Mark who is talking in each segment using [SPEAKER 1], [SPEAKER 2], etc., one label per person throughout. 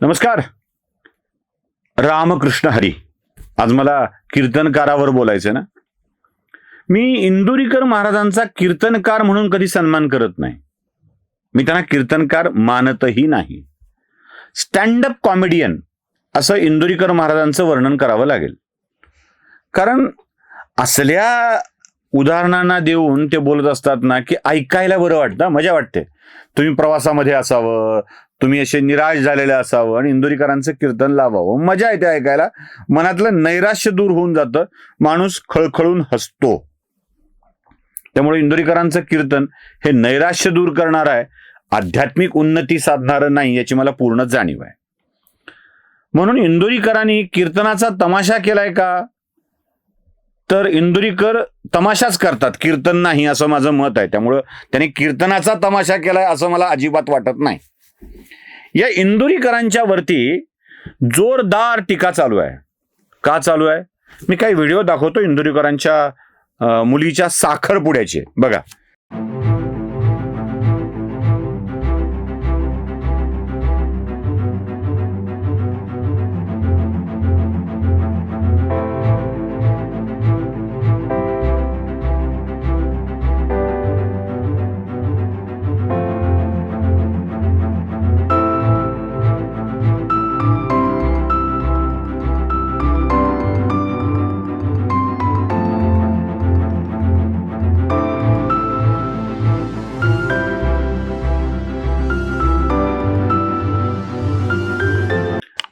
[SPEAKER 1] नमस्कार. रामकृष्ण हरी. आज मला कीर्तनकारावर बोलायचं ना? मी इंदुरीकर महाराजांचा कीर्तनकार म्हणून कधी सन्मान करत नाही. मी त्यांना कीर्तनकार मानतही नाही. स्टँडअप कॉमेडियन असं इंदुरीकर महाराजांचं वर्णन करावं लागेल. कारण असल्या उदाहरणांना देऊन ते बोलत असतात ना की ऐकायला बरं वाटतं मजा वाटते. तुम्ही प्रवासामध्ये असावं तुम्ही असे निराश झालेले असावं आणि इंदुरीकरांचं कीर्तन लावावं. मजा येते ऐकायला. मनातलं नैराश्य दूर होऊन जातं. माणूस खळखळून हसतो. त्यामुळे इंदुरीकरांचं कीर्तन हे नैराश्य दूर करणार आहे. आध्यात्मिक उन्नती साधणारं नाही याची मला पूर्ण जाणीव आहे. म्हणून इंदुरीकरांनी कीर्तनाचा तमाशा केलाय का? तर इंदुरीकर तमाशाच करतात. कीर्तन नाही असं माझं मत आहे. त्यामुळं त्यांनी कीर्तनाचा तमाशा केलाय असं मला अजिबात वाटत नाही. या इंदुरीकरांच्या वरती जोरदार टीका चालू आहे. का चालू आहे? मी काही व्हिडिओ दाखवतो इंदुरीकरांच्या मुलीच्या साखरपुड्याचे. बघा.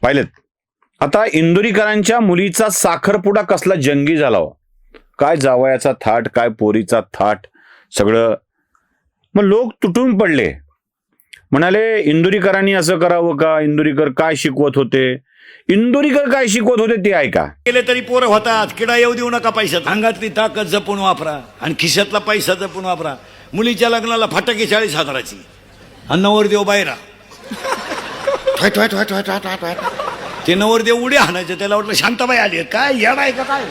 [SPEAKER 1] पाहिलेत. आता इंदुरीकरांच्या मुलीचा साखरपुडा कसला जंगी झाला हो. काय जावयाचा थाट काय पोरीचा थाट सगळं. मग लोक तुटून पडले. म्हणाले इंदुरीकरांनी असं करावं का? इंदुरीकर काय शिकवत होते? इंदुरीकर काय शिकवत होते ते ऐका.
[SPEAKER 2] केले तरी पोरं होतात. किडा येऊ देऊ नका पैशात. अंगातली ताकद जपून वापरा आणि खिशातला पैसा जपून वापरा. मुलीच्या लग्नाला फटाके चाळीस हजाराची. आणि नवरदेव बाहेरा ठोय, ठोय, ठोय, ठोय, ठोय, ठोय, ठोय. ते नवरदेव उड्या हाणायचे त्याला वाटलं शांताबाई आली काय येडा आहे का काय?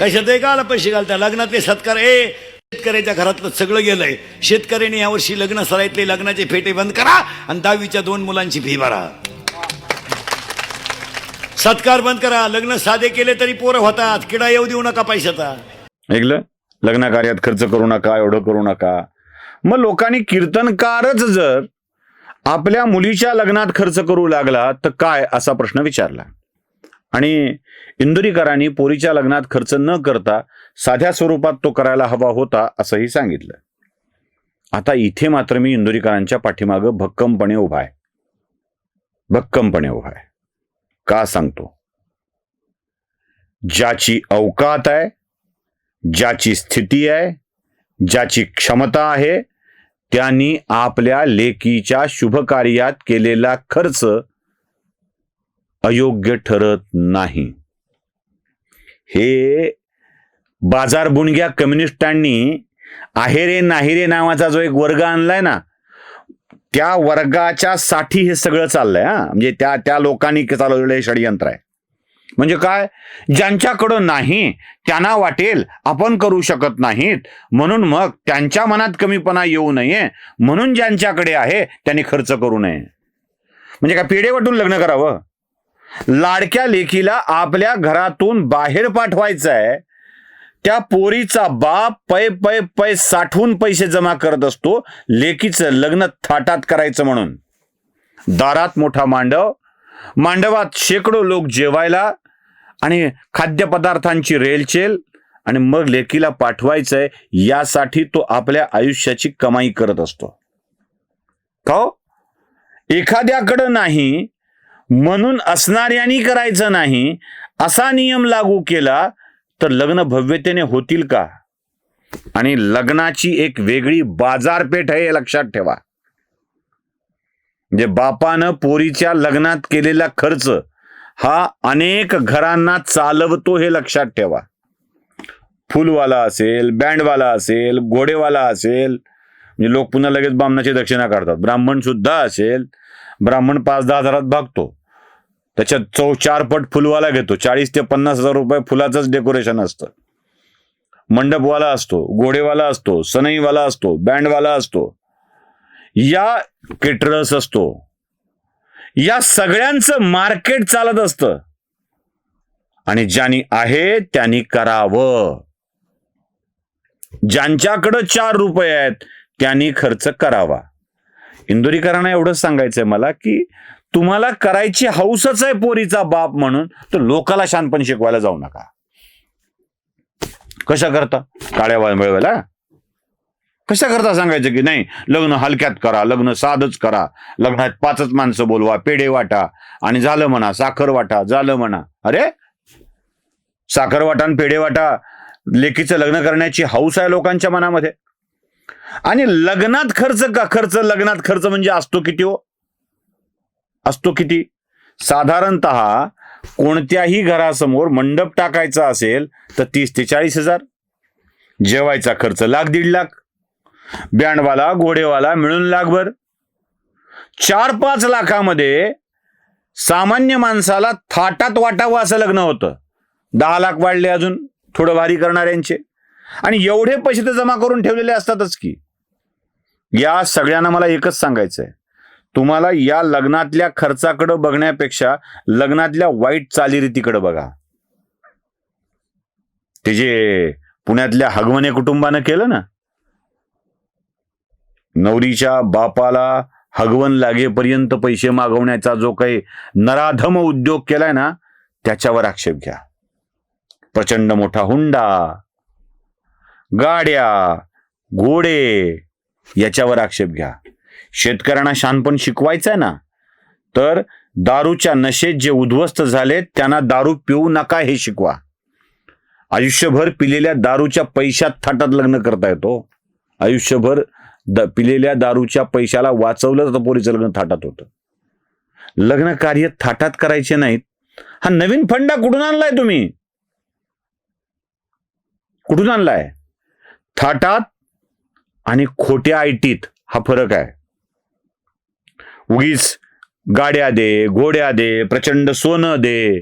[SPEAKER 2] कशात का आला पैसे घालता? लग्नातले सत्कार ए शेतकऱ्याच्या घरातलं सगळं गेलंय. शेतकऱ्याने यावर्षी लग्न सरायतले लग्नाचे फेटे बंद करा आणि दहावीच्या दोन मुलांची फी भरा. सत्कार बंद करा. लग्न साधे केले तरी पोरं होतात. किडा येऊ देऊ नका पैशाचा.
[SPEAKER 1] ऐकलं? लग्न कार्यात खर्च करू नका एवढं करू नका. मग लोकांनी कीर्तनकारच जर आपल्या मुलीच्या लग्नात खर्च करू लागला तर काय असा प्रश्न विचारला. आणि इंदुरीकरांनी पोरीच्या लग्नात खर्च न करता साध्या स्वरूपात तो करायला हवा होता असंही सांगितलं. आता इथे मात्र मी इंदुरीकरांच्या पाठीमागं भक्कमपणे उभा आहे. भक्कमपणे उभा आहे. का सांगतो? ज्याची अवकात आहे ज्याची स्थिती आहे ज्याची क्षमता आहे त्यांनी आपल्या लेकीच्या शुभ कार्यात केलेला खर्च अयोग्य ठरत नाही. हे बाजार बुणग्या कम्युनिस्टांनी आहेरे नाहिरे नावाचा जो एक वर्ग आणलाय ना त्या वर्गाच्या साठी हे सगळं चाललंय हा. म्हणजे त्या त्या लोकांनी चालवलेलं हे षडयंत्र आहे. म्हणजे काय? ज्यांच्याकडं नाही त्यांना वाटेल आपण करू शकत नाहीत. म्हणून मग त्यांच्या मनात कमीपणा येऊ नये. म्हणून ज्यांच्याकडे आहे त्यांनी खर्च करू नये. म्हणजे काय पेढे वाटून लग्न करावं? लाडक्या लेकीला आपल्या घरातून बाहेर पाठवायचं आहे त्या पोरीचा बाप पै पै पै साठवून पैसे जमा करत असतो लेकीचं लग्न थाटात करायचं म्हणून. दारात मोठा मांडव मांडवात शेकडो लोक जेवायला आणि खाद्यपदार्थांची रेलचेल आणि मग लेकीला पाठवायचंय यासाठी तो आपल्या आयुष्याची कमाई करत असतो. का हो? एखाद्याकडं नाही म्हणून असणाऱ्यांनी करायचं नाही असा नियम लागू केला तर लग्न भव्यतेने होतील का? आणि लग्नाची एक वेगळी बाजारपेठ आहे हे लक्षात ठेवा. म्हणजे बापानं पोरीच्या लग्नात केलेला खर्च हा अनेक घरांना चालवतो हे लक्षात ठेवा. फुलवाला असेल बँडवाला असेल घोडेवाला असेल म्हणजे लोक पुन्हा लगेच ब्राह्मणाची दक्षिणा काढतात. ब्राह्मण सुद्धा असेल ब्राह्मण पाच दहा हजारात भागतो. त्याच्यात चौ चार पट फुलवाला घेतो. चाळीस ते पन्नास हजार रुपये फुलाचंच डेकोरेशन असतं. मंडपवाला असतो घोडेवाला असतो सनईवाला असतो बँडवाला असतो. या केटरस असतो. या सगळ्यांचं मार्केट चालत असतं. आणि ज्यांनी आहे त्यांनी करावं. ज्यांच्याकडं चार रुपये आहेत त्यांनी खर्च करावा. इंदोरीकरांना एवढंच सांगायचंय मला की तुम्हाला करायची हौसच आहे पोरीचा बाप म्हणून तर लोकाला शानपण शिकवायला जाऊ नका. कशा करता? काळ्या मिळवायला कशाकरता सांगायचं की नाही? लग्न हलक्यात करा लग्न साधच करा. लग्नात पाचच माणसं बोलवा पेढे वाटा आणि झालं म्हणा साखर वाटा झालं म्हणा. अरे? साखर वाटा आणि पेढे वाटा लेकीचं लग्न करण्याची हौस आहे लोकांच्या मनामध्ये. आणि लग्नात खर्च का? खर्च लग्नात खर्च म्हणजे असतो किती हो? असतो किती? साधारणत कोणत्याही घरासमोर मंडप टाकायचा असेल तर तीस ते चाळीस हजार. जेवायचा खर्च लाख दीड लाख. बँडवाला घोडेवाला मिळून लागभर. चार पाच लाखामध्ये सामान्य माणसाला थाटात वाटावं असं लग्न होतं. दहा लाख वाढले अजून थोडं भारी करणाऱ्यांचे. आणि एवढे पैसे तर जमा करून ठेवलेले असतातच की. या सगळ्यांना मला एकच सांगायचं आहे तुम्हाला या लग्नातल्या खर्चाकडे बघण्यापेक्षा लग्नातल्या वाईट चालीरीतीकडे बघा. ते जे पुण्यातल्या हगवणे कुटुंबानं केलं ना नवरीच्या बापाला हगवन लागेपर्यंत पैसे मागवण्याचा जो काही नराधम उद्योग केलाय ना त्याच्यावर आक्षेप घ्या. प्रचंड मोठा हुंडा गाड्या घोडे याच्यावर आक्षेप घ्या. शेतकऱ्यांना शानपण शिकवायचं आहे ना. तर दारूच्या नशेत जे उद्ध्वस्त झाले त्यांना दारू पिऊ नका हे शिकवा. आयुष्यभर पिलेल्या दारूच्या पैशात थाटात लग्न करता येतो. आयुष्यभर द पिलेल्या दारूच्या पैशाला वाचवलं तर पोरीचं लग्न थाटात होतं. लग्न कार्य थाटात करायचे नाहीत. हा नवीन फंडा कुठून आणलाय तुम्ही? कुठून आणलाय? थाटात आणि खोट्या आयटीत. हा फरक आहे. उगीच गाड्या दे घोड्या दे प्रचंड सोनं दे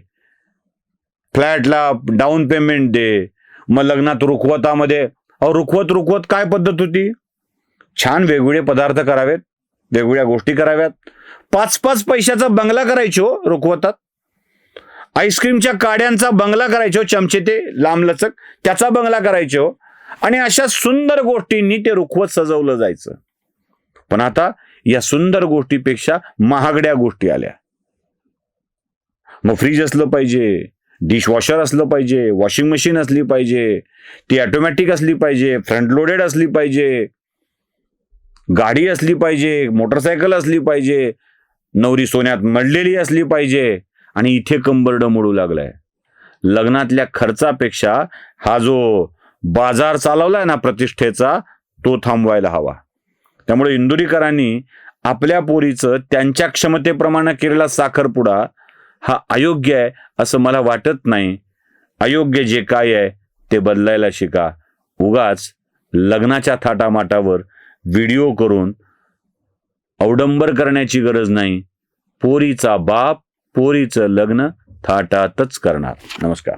[SPEAKER 1] फ्लॅटला डाऊन पेमेंट दे. मग लग्नात रुखवतामध्ये अहो रुखवत रुखवत काय पद्धत होती? छान वेगवेगळे पदार्थ करावेत वेगवेगळ्या गोष्टी कराव्यात. पाच पाच पैशाचा बंगला करायचो रुखवतात. आईस्क्रीमच्या काड्यांचा बंगला करायचो चमचे ते लांबलचक त्याचा बंगला करायचो. आणि अशा सुंदर गोष्टींनी ते रुखवत सजवलं जायचं. पण आता या सुंदर गोष्टीपेक्षा महागड्या गोष्टी आल्या. मग फ्रीज असलं पाहिजे डिशवॉशर असलं पाहिजे वॉशिंग मशीन असली पाहिजे ती ऑटोमॅटिक असली पाहिजे फ्रंट लोडेड असली पाहिजे. गाडी असली पाहिजे मोटरसायकल असली पाहिजे नवरी सोन्यात मडलेली असली पाहिजे आणि इथे कंबरडं मोडू लागलाय. लग्नातल्या खर्चापेक्षा हा जो बाजार चालवलाय ना प्रतिष्ठेचा तो थांबवायला हवा. त्यामुळे इंदुरीकरांनी आपल्या पोरीचं त्यांच्या क्षमतेप्रमाणे केलेला साखरपुडा हा अयोग्य आहे असं मला वाटत नाही. अयोग्य जे काय आहे ते बदलायला शिका. उगाच लग्नाच्या थाटामाटावर व्हिडिओ करून अवडंबर करण्याची गरज नाही. पोरीचा बाप पोरीचं लग्न थाटातच करणार. नमस्कार.